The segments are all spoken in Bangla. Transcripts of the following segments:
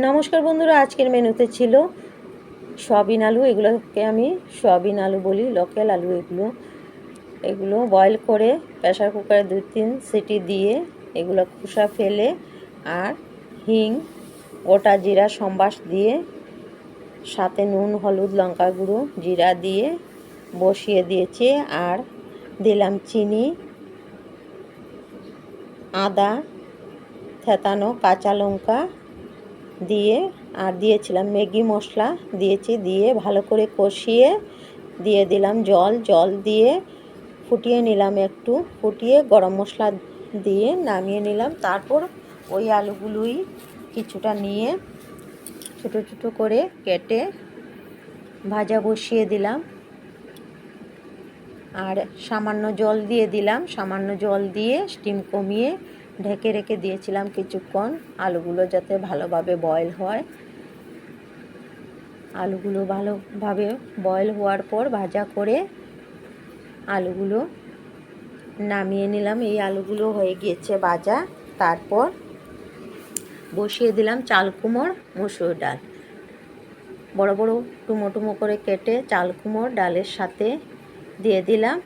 নমস্কার বন্ধুরা, আজকের মেনুতে ছিল সয়াবিন আলু, এগুলোকে আমি সয়াবিন আলু বলি, লোকাল আলু এগুলো। এগুলো বয়েল করে প্রেশার কুকারে দু তিন সিটি দিয়ে এগুলো খোসা ফেলে আর হিং, গোটা জিরা, সম্বাস দিয়ে সাথে নুন, হলুদ, লঙ্কা গুঁড়ো, জিরা দিয়ে বসিয়ে দিয়েছি আর দিলাম চিনি, আদা, থেতানো কাঁচা লঙ্কা দিয়ে, আর দিয়েছিলাম ম্যাগি মশলা, দিয়েছি, দিয়ে ভালো করে কষিয়ে দিয়ে দিলাম জল জল দিয়ে ফুটিয়ে নিলাম একটু, ফুটিয়ে গরম মশলা দিয়ে নামিয়ে নিলাম। তারপর ওই আলুগুলোই কিছুটা নিয়ে ছোটো ছোটো করে কেটে ভাজা বসিয়ে দিলাম। আর সামান্য জল দিয়ে দিলাম, সামান্য জল দিয়ে স্টিম কমিয়ে ঢেকে রেখে দিয়েছিলাম কিছুক্ষণ। আলুগুলো যাতে ভালোভাবে বয়েল হয়। আলুগুলো ভালোভাবে বয়েল হওয়ার পর ভাজা করে আলুগুলো নামিয়ে নিলাম। এই আলুগুলো হয়ে গিয়েছে ভাজা। তারপর বসিয়ে দিলাম চাল কুমোর মুসুর ডাল। বড় বড় টুমো টুমো করে কেটে চাল কুমোর ডালের সাথে দিয়ে দিলাম।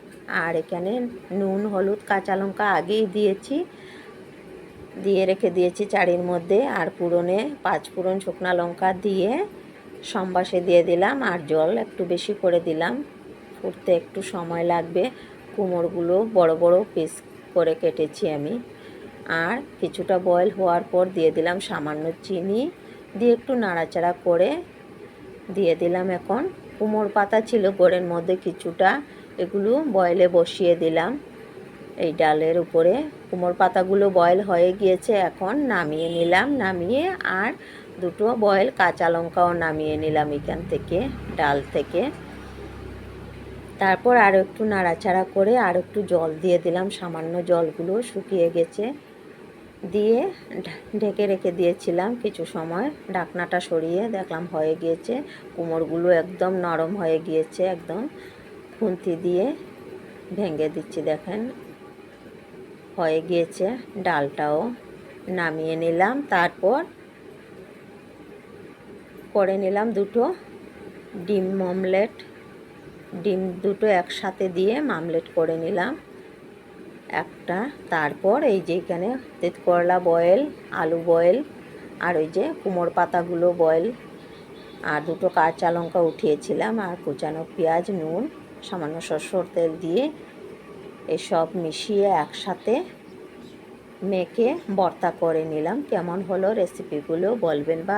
আর এখানে নুন, হলুদ, কাঁচা লঙ্কা আগেই দিয়েছি। দিয়ে রেখে দিয়েছি চাড়ির মধ্যে। আর পুরনে পাঁচ পুরন শুকনা লঙ্কা দিয়ে সম্বাসে দিয়ে দিলাম আর জল একটু বেশি করে দিলাম। ফুটতে একটু সময় লাগবে। কুমোরগুলো বড় বড় পিস করে কেটেছি আমি। আর কিছুটা বয়েল হওয়ার পর দিয়ে দিলাম সামান্য চিনি। দিয়ে একটু নাড়াচাড়া করে দিয়ে দিলাম এখন। কুমোর পাতা ছিল গোড়ের মধ্যে কিছুটা। এগুলো বয়েলে বসিয়ে দিলাম। এই ডালের উপরে। কুমোর পাতাগুলো বয়েল হয়ে গিয়েছে, এখন নামিয়ে নিলাম, নামিয়ে আর দুটো বয়েল কাঁচা লঙ্কাও নামিয়ে নিলাম এখান থেকে, ডাল থেকে। তারপর আরও একটু নাড়াচাড়া করে আর একটু জল দিয়ে দিলাম, সামান্য জলগুলো শুকিয়ে গেছে। দিয়ে ঢেকে রেখে দিয়েছিলাম কিছু সময়, ঢাকনাটা সরিয়ে দেখলাম হয়ে গিয়েছে। কুমোরগুলো একদম নরম হয়ে গিয়েছে, একদম খুন্তি দিয়ে ভেঙে দিচ্ছি, দেখেন। হয়ে গিয়েছে ডালটাও। নামিয়ে নিলাম, তারপর করে নিলাম দুটো ডিম মমলেট ডিম দুটো একসাথে দিয়ে মামলেট করে নিলাম। একটা, তারপর এই যে এখানে তেত করলা বয়েল, আলু বয়েল, আর ওই যে কুমোর পাতাগুলো বয়েল। আর দুটো কাঁচা লঙ্কা উঠিয়েছিলাম, আর কুচানো পেঁয়াজ, নুন, সামান্য সরষের তেল দিয়ে এসব মিশিয়ে একসাথে মেখে ভর্তা করে নিলাম। কেমন হলো রেসিপিগুলো বলবেন বা